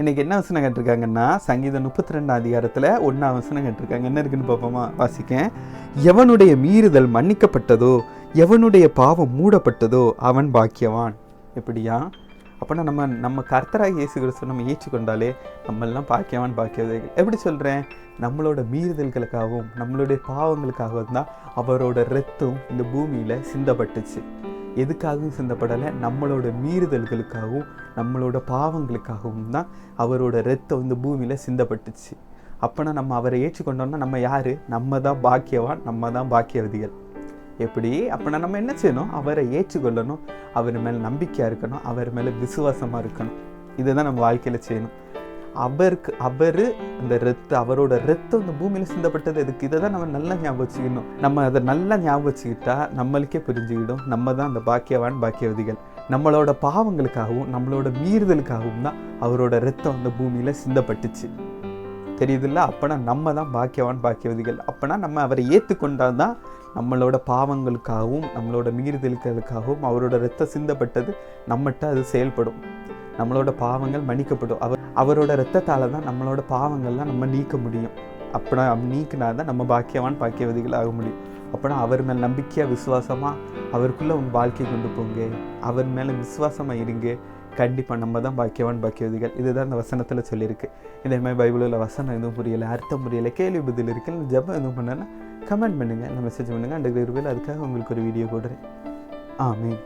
இன்னைக்கு என்ன வசனம் கேட்டிருக்காங்கன்னா சங்கீதம் முப்பத்தி ரெண்டாம் அதிகாரத்தில் ஒன்றா வசனம் கேட்டிருக்காங்க. என்ன இருக்குன்னு பார்ப்போமா? வாசிக்கேன். எவனுடைய மீறுதல் மன்னிக்கப்பட்டதோ எவனுடைய பாவம் மூடப்பட்டதோ அவன் பாக்கியவான். எப்படியா? அப்போனா நம்ம நம்ம கர்த்தராக இயேசு கிறிஸ்து நம்ம ஏற்றுக்கொண்டாலே நம்மெல்லாம் பாக்கியவான் பாக்கியவதைகள் எப்படி சொல்கிறேன் நம்மளோட மீறுதல்களுக்காகவும் நம்மளுடைய பாவங்களுக்காகவும் தான் அவரோட ரத்தம் இந்த பூமியில் சிந்தப்பட்டுச்சு. எதுக்காகவும் சிந்தப்படலை? நம்மளோட மீறுதல்களுக்காகவும் நம்மளோட பாவங்களுக்காகவும் தான் அவரோட ரத்தம் இந்த பூமியில் சிந்தப்பட்டுச்சு. அப்போனா நம்ம அவரை ஏற்றுக்கொண்டோம்னா நம்ம யார்? நம்ம தான் பாக்கியவான் நம்ம தான் பாக்கியவதிகள். எப்படி? அப்போனா நம்ம என்ன செய்யணும்? அவரை ஏற்றுக்கொள்ளணும். அவர் மேலே நம்பிக்கையாக இருக்கணும். அவர் மேலே விசுவாசமாக இருக்கணும். இதை தான் நம்ம வாழ்க்கையில் செய்யணும். அவருக்கு அவர் இந்த ரத்து அவரோட ரத்தம் இந்த பூமியில் சிந்தப்பட்டது எதுக்கு? இதை தான் நம்ம நல்லா ஞாபகம் வச்சுக்கணும். நம்ம அதை நல்லா ஞாபகம் வச்சுக்கிட்டா நம்மளுக்கே புரிஞ்சுக்கிடும். நம்ம தான் அந்த பாக்கியவான் பாக்கியவதிகள். நம்மளோட பாவங்களுக்காகவும் நம்மளோட மீறுதலுக்காகவும் தான் அவரோட ரத்தம் அந்த பூமியில் சிந்தப்பட்டுச்சு. தெரியுதுல்ல? அப்போனா நம்ம தான் பாக்கியவான் பாக்கியவதிகள். அப்போனா நம்ம அவரை ஏற்றுக்கொண்டால் தான் நம்மளோட பாவங்களுக்காகவும் நம்மளோட மீறுதலுக்களுக்காகவும் அவரோட ரத்தம் சிந்தப்பட்டது நம்மகிட்ட அது செயல்படும். நம்மளோட பாவங்கள் மன்னிக்கப்படும். அவர் அவரோட ரத்தத்தால் தான் நம்மளோட பாவங்கள்லாம் நம்ம நீக்க முடியும். அப்படின்னா நீக்கினா தான் நம்ம பாக்கியவான் பாக்கியவதிகள் ஆக முடியும். அப்படின்னா அவர் மேல் நம்பிக்கையாக விசுவாசமாக அவருக்குள்ளே உன் வாழ்க்கை கொண்டு போங்க. அவர் மேலே விசுவாசமாக இருங்க. கண்டிப்பாக நம்ம தான் பாக்கியவான் பாக்கியவதிகள். இதுதான் இந்த வசனத்தில் சொல்லியிருக்கு. இதே மாதிரி பைபிளில் வசனம் எதுவும் புரியலை அர்த்தம் புரியலை கேள்வி பதில் இருக்குது ஜபம் எதுவும் பண்ணனா கமெண்ட் பண்ணுங்கள் இந்த மெசேஜ் பண்ணுங்கள் அந்த கிருபையில் அதுக்காக உங்களுக்கு ஒரு வீடியோ போடுறேன். ஆ மீன்